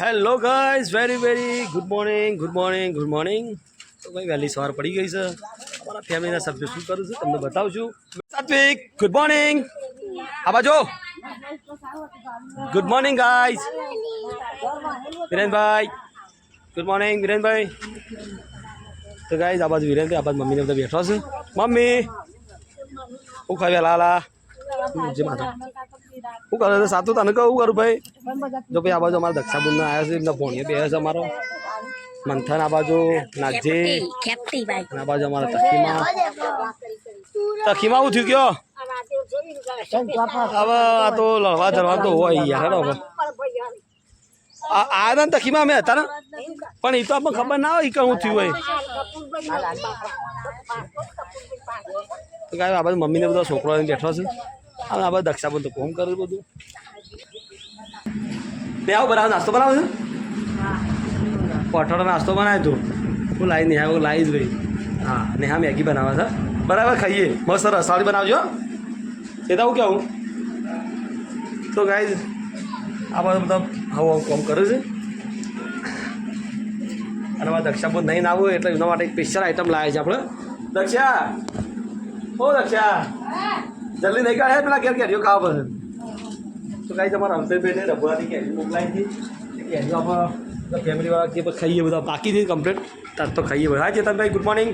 Hello guys very very good morning good morning good morning તો ભાઈ, વહેલી સવાર પડી ગઈ છે. અમારા ફેમિલીના સભ્યો શું કરું છું, તમને બતાવું છું સાત્વિક ગુડ મોર્નિંગ આ બાજુ. Good morning guys વિરેનભાઈ. Good morning વિરેનભાઈ. તો ગાઈઝ આ બાજુ વિરેનભાઈ, આ બાજુ મમ્મીને બધા બેઠો છે. મમ્મી. હું ખાઈ વહેલા, હાલા? જે માથું શું કરે સાતું તને કહું કરું ભાઈ જો ભાઈ, આ બાજુ અમારા દક્ષાબુંદના આવ્યા છે, એમના ભોણીએ બે છે અમારો. મંથન આ બાજુ, નાગજી. આ બાજુ અમારા તખીમાં તખીમાં હું થયું કયો? હવે આ તો લડવા ધરવા તો હોય યાર, હવે. આ ને તખીમાં અમે હતા ને? પણ એ તો આપણને ખબર ના હોય કે હું થયું હોય. તો કાંઈ આ બાજુ મમ્મીને બધો છોકરો બેઠો છે. અને આ બાજુ દક્ષાબુન તો કોમ કરે બધું. બે આવો બનાવો નાસ્તો બનાવો છે? પઠોળો નાસ્તો બનાવ્યો તું. હું લાવી નેહા, હું લાવી જ ભાઈ હા, નેહા મેગી બનાવે છે. બરાબર, ખાઈએ. મસ્ત રસાળી બનાવજો. એ તો હું કહું? તો ગાઈ આ બધા બધા હવે કોમ કરે છે. અને મારા દક્ષાબોધ નહીં ના હોય એટલે એના માટે એક સ્પેશિયલ આઈટમ લાવે છે આપણે. દક્ષા! ઓ રક્ષા જલ્દી નહીં કાઢે પેલા ઘેર કેરીઓ ખાવા પડે તો કાંઈ તમારા અંતરભાઈને રઘુરાથી કેરી મોકલાવી હતી. કેરીઓ આપણે ફેમિલીવાળા જે પણ ખાઈએ બધા બાકી થઈ કમ્પ્લીટ તાર તો ખાઈએ બધા. હા Chetanbhai good morning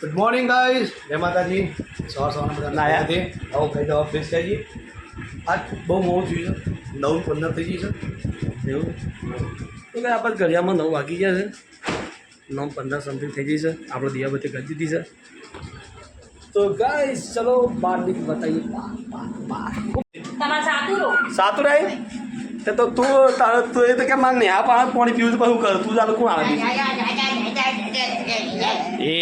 good morning guys જય માતાજી. સવાર સવાર બધા નાયા. હતી આવો ખાઈ દવા ફ્રેશ થઈ ગઈ. આજ બહુ મોડું થયું છે. નવ પંદર થઈ ગઈ છે. એવું. તો કે આપણે ઘડિયામાં નવ વાગી ગયા છે. નવ પંદર સમથિંગ થઈ ગઈ છે. આપણે દિયાબત્તી કરી દીધી છે. તો ગાઈસ ચલો બાર મિનિટ બતાવીએ સાતું રો સાતું રહે તે તો તું તારે તું એ તો કેમ માંગ નહીં? આ પાણી પાણી પીવું પછી હું કરું? તું ચાલુ કોણ આવે? એ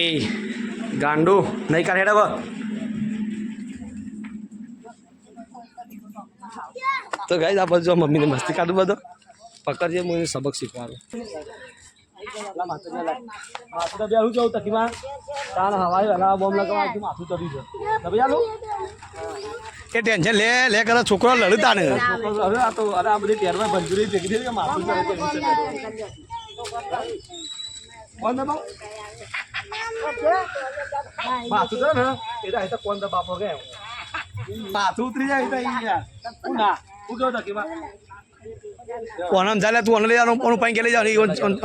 ગાંડુ નહીં કાઢે હેડા તો ગાય આ બધું જો મમ્મીને મસ્તી કાઢું બધો. પકડજે હું એને સબક શીખવાડું. માથું તો બેહું જવું તકીમાં તાણ હવાઈ વહેલા બોમ્બ લગાવવા માથું ચડી છે. તમે ચાલો કે ટેન્શન લે લે કરે છોકરો લડતા ને. અરે આ તો અરે આ બધી ટેરમાં ભંજુરી ભેગી થઈ કે માથું ચડે કોણ દબાવ? માથું છે ને એ તો અહીં તો કોણ દબાવો કે માથું ઉતરી જાય તો અહીંયા. ના હું કેવું તકીમાં ઓનમ ચાલે? તું ઓન લઈ જવાનું ઓનું જાવ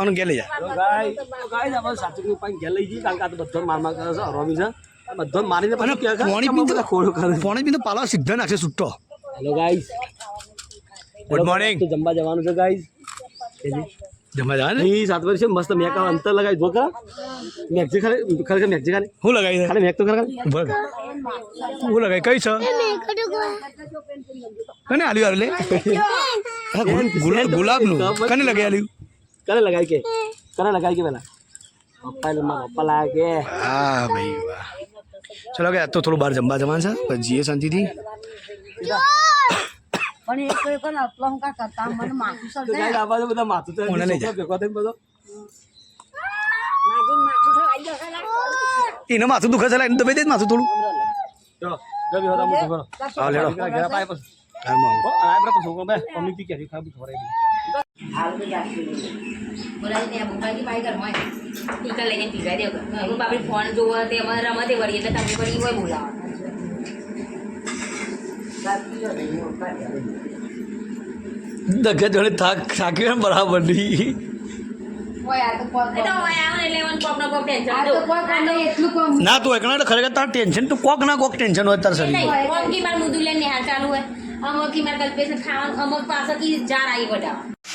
ઓનું ગેલી જા. ગાય તો ગાય આપણે સાચું પાણી ઘેર લઈ જઈએ કારણ કે આ તો બધો માર માર કરે છે હરોમી છે. બધો મારીને પાણી પીને ખોડું કરે. પાણી પીને પાલો સીધો નાખશે છૂટો હેલો Good morning. તો જમવા જવાનું છે ગાઈસ જમા જા ને? અહીં સાત વર્ષે મસ્ત મેક અંતર લગાવી. જો ખરા મેગજી ખરે ખરેખર મેગજી ખાલી હું લગાવી ખાલી મેક તો ખરા બગ હું લગાવી. કઈ છે? કને આલ્યું આલે ગુલાબ ગુલાબનું. કને લગાવી આલ્યું? કરે લગાવી કે? કરે લગાવી કે પેલા? પપ્પા લાયા કે. હા ભાઈ વાહ. ચલો કે તો થોડું બહાર જમવા જવાનું છે. જઈએ શાંતિથી. પણ એક એક અપલંકા કરતા મને માથું સર જાય ગાઈસ આ બાજુ બધા માથું તો મને લઈ જાય ભેગો થઈને બધો. માથું માથું સળાઈ જશે એને માથું દુખે છે એને દબાઈ દે માથું થોડું. ચલો ગમી હોતા મોટું કરો હા લેડો. ઘેરા પાય પછી. હાલમાં આવો. આ પણ છોકરો બે. મમ્મી તી કેરી ખાવી ખવડાવી બોલાવી દે મોબાઈલ પાઈ ઘરમાં ટીકા લઈને પીવા દેવ હું બાપડી ફોન જોવા તેમાં રમતે વળી એટલે તમે વળી હોય બોલાવા દગે જોડે થાક થાકી બરાબર નહીં. ને તો કોઈ કાંઈ નહીં, એટલું કોમ ના તું એકલા ખરેખર તાર ટેન્શન તું કોક ના કોક ટેન્શન હોય તાર શરીર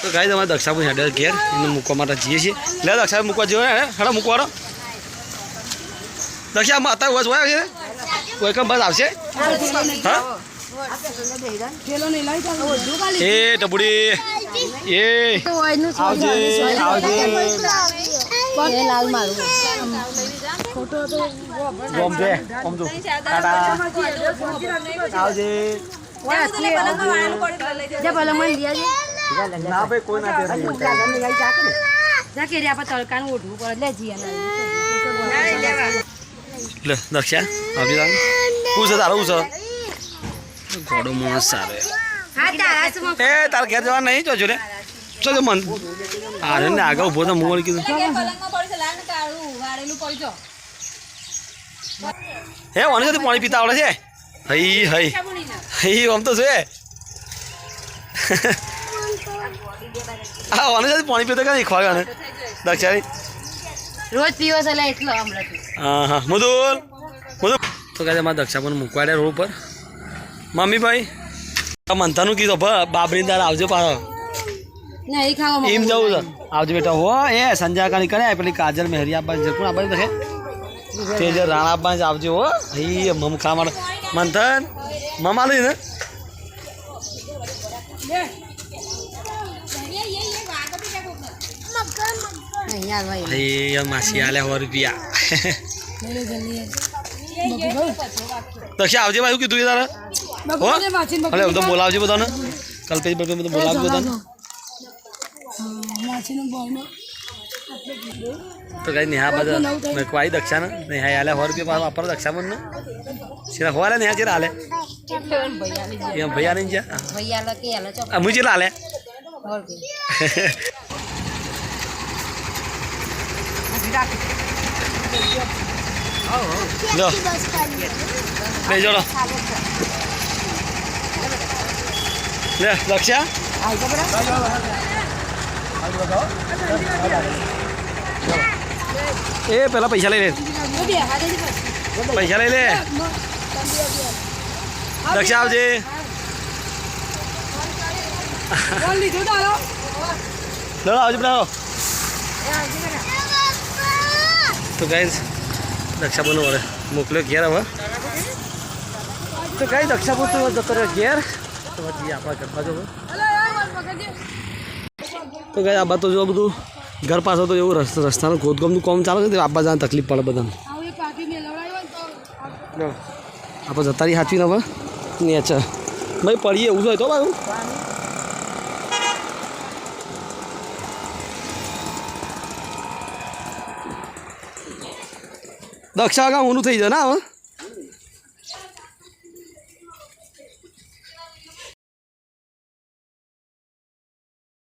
તો ગાઈ તમારે દક્ષાપુર હેડર ઘેર એને મૂકવા માટે જઈએ છીએ. લે દક્ષા મૂકવા જેવો હે હેડો મૂકવાનો. દક્ષા અત્યારે વસ હોય છે? કોઈ કમ બસ આવશે. હા? એ ટપુડી. એ. આવજે આવજે. લાલ મારું. ફોટો તો ગોમજે ગોમજો. ટાટા. આવજે. ના ભાઈ કોઈ ના દે જા કે રે આપણે તડકાનું ઓઢવું પડે. લે જી લે દક્ષા આવજે હું છે તારો છે ઘોડો માણસ આવે હા તારા શું એ તાર ઘેર જવા નહીં જોજો રે ચો જો મન આરે ને આગળ ઊભો તો મોળ કીધું હે ઓને સાથે પાણી પીતા આવડે છે હઈ હઈ હઈ આમ તો છે હા ઓને જતી પાણી પીતો કઈ ખવાય ને દક્ષારી રોજ પીવો છે એટલે એટલો હમણાં હા હા મધુર મધુર તો કહે મારા દક્ષા પણ મૂકવાડ્યા રોડ ઉપર મમ્મી ભાઈ આ મંથાનું કીધું ભ બાબરી દાળ આવજો પાછો. ખાવા એમ જવું છે. આવજો બેટા. હો એ સંજાકાની કરે પેલી કાજલ મેહરી આપવા છે કોણ આપવાની છે તે જે રાણા આપવાની આવજો હો. હઈ મમ ખા મારે મંથન મમ આલી ને. માસી આલે સો રૂપિયા. દક્ષા આવજે ભાઈ કીધું તારે? હો અરે હું તો બોલાવજો બધાને. કલ્પેશ ભાઈ બધું બોલાવજો બધાને. તો કઈ નેહા બધા મેં કોઈ દક્ષા ને નેહા હાલે સો રૂપિયા પાછા વાપરો દક્ષા મને સીધા હોવાલે નેહા ચેરા હાલે એમ ભૈયા નહીં જ્યાં? ભૈયા લો કે આલો? ચો અમુ ચેલા હાલે લો બે જોડો. લે દક્ષા એ, પેલા પૈસા લઈ લે. પૈસા લઈ લે. દક્ષા આવજે. લો આવજો બેટા તો ગાઈઝ દક્ષા બનો વળે મોકલ્યો ઘેર હવે. તો ગાઈ તો જતો રહ્યો ઘેર. તો પછી આપણા ઘર બાજુ તો જો બધું ઘર પાસે તો એવું રસ્તા રસ્તાનું ખોદકામનું કામ ચાલે છે આબા જવાની તકલીફ પડે બધાને. આપણે જતા રહી સાચવી હવે ને અચ્છા ભાઈ પડીએ એવું જોઈએ તો બાજુ. દક્ષા આગળ ઊનું થઈ જાય ને હવે?